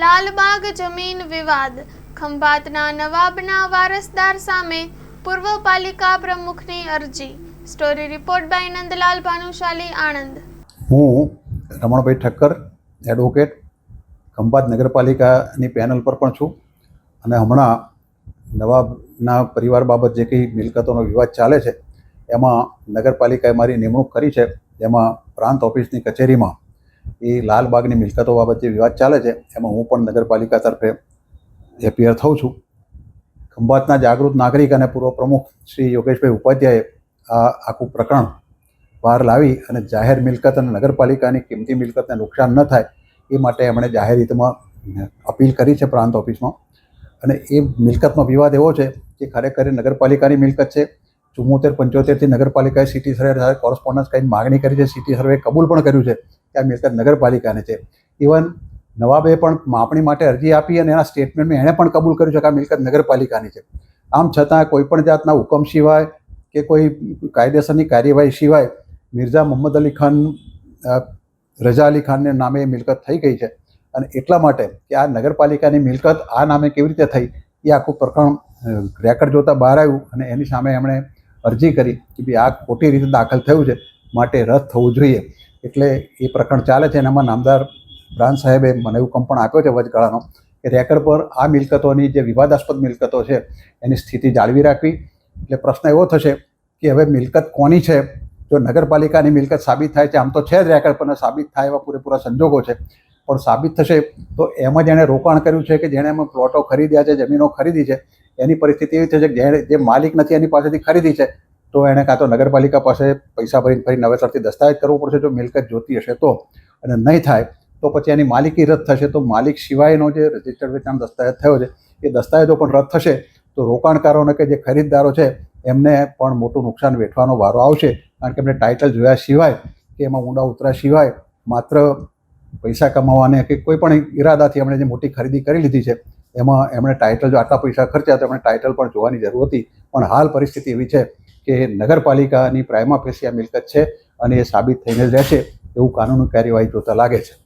લાલબાગ જમીન વિવાદ. ખંભાતના નવાબના વારસદાર સામે પૂર્વ પાલિકા પ્રમુખની અરજી. Story report by Nandlal Bhanushali Anand. હું રમણભાઈ ઠક્કર એડવોકેટ ખંભાત નગરપાલિકાની પેનલ પર પણ છું. અને હમણાં નવાબના પરિવાર બાબત જે કંઈ મિલકતોનો વિવાદ ચાલે છે, એમાં નગરપાલિકાએ મારી નિમણૂક કરી છે. એમાં પ્રાંત ઓફિસની કચેરીમાં એ લાલબાગની મિલકતો બાબત વિવાદ ચાલે છે. એમાં હું પણ નગરપાલિકા તરફે એપિયર થઉં છું. ખંભાતના જાગૃત નાગરિક અને પૂર્વ પ્રમુખ શ્રી યોગેશભાઈ ઉપાધ્યાયે આ આખું પ્રકરણ બહાર લાવી અને જાહેર મિલકત અને નગરપાલિકાની કિંમતી મિલકતને નુકસાન ન થાય એ માટે એમણે જાહેર હિતમાં અપીલ કરી છે પ્રાંત ઓફિસમાં. અને એ મિલકતનો વિવાદ એવો છે કે ખરેખર નગરપાલિકાની મિલકત છે. ચુમ્મોતેર પંચોતેરથી નગરપાલિકાએ સિટી સર્વે કોરસ્પોન્ડન્સ કંઈ માગણી કરી છે. સિટી સર્વે કબૂલ પણ કર્યું છે. કે આ મિલકત નગરપાલિકાને છે. ઇવન નવાબે પણ માપણી માટે અરજી આપી અને એના સ્ટેટમેન્ટમાં એણે પણ કબૂલ કર્યું છે કે આ મિલકત નગરપાલિકાની છે. આમ છતાં કોઈ પણ જાતના હુકમ સિવાય કે કોઈ કાયદેસરની કાર્યવાહી સિવાય મિર્ઝા મોહમ્મદ અલી ખાન રજા અલી ખાનને નામે એ મિલકત થઈ ગઈ છે. અને એટલા માટે કે આ નગરપાલિકાની મિલકત આ નામે કેવી રીતે થઈ એ આખું પ્રકરણ રેકર્ડ જોતાં બહાર આવ્યું અને એની સામે એમણે અરજી કરી કે ભાઈ આ ખોટી રીતે દાખલ થયું છે, માટે રદ થવું જોઈએ. એટલે એ પ્રકરણ ચાલે છે એનામાં નામદાર બ્રાન્ચ સાહેબે મને હુકમ પણ આપ્યો છે વચગાળાનો કે રેકર્ડ પર આ મિલકતોની જે વિવાદાસ્પદ મિલકતો છે એની સ્થિતિ જાળવી રાખવી. એટલે પ્રશ્ન એવો થશે કે હવે મિલકત કોની છે? જો નગરપાલિકાની મિલકત સાબિત થાય છે, આમ તો છે જ રેકર્ડ પર સાબિત થાય એવા પૂરેપૂરા સંજોગો છે. પણ સાબિત થશે તો એમાં જેણે રોકાણ કર્યું છે કે જેણે એમાં પ્લોટો ખરીદ્યા છે, જમીનો ખરીદી છે. એની પરિસ્થિતિ એવી થશે કે જેણે જે માલિક નથી એની પાસેથી ખરીદી છે તો એણે કાં તો નગરપાલિકા પાસે પૈસા ભરીને ફરી નવેસરથી દસ્તાવેજ કરવો પડશે, જો મિલકત જોતી હશે તો, અને નહીં થાય, તો પછી એની માલિકી રદ થશે. તો માલિક સિવાયનો જે રજિસ્ટર્ડ વેચાણ દસ્તાવેજ થયો છે, એ દસ્તાવેજો પણ રદ થશે. તો રોકાણકારોને કે જે ખરીદદારો છે, એમને પણ મોટું નુકસાન વેઠવાનો વારો આવશે. કારણ કે એમને ટાઇટલ જોયા સિવાય, કે એમાં ઊંડા ઉતર્યા સિવાય, માત્ર પૈસા કમાવાને કે કોઈ પણ ઈરાદાથી એમણે જે મોટી ખરીદી કરી લીધી છે, એમાં એમણે ટાઇટલ જો આટલા પૈસા ખર્ચ્યા, તો એમણે ટાઇટલ પણ જોવાની જરૂર હતી. પણ હાલ પરિસ્થિતિ એવી છે કે નગરપાલિકાની પ્રાઇમા ફેસિયા મિલકત છે અને એ સાબિત થઈને જ રહેશે એવું કાનૂની કાર્યવાહી જોતા લાગે છે.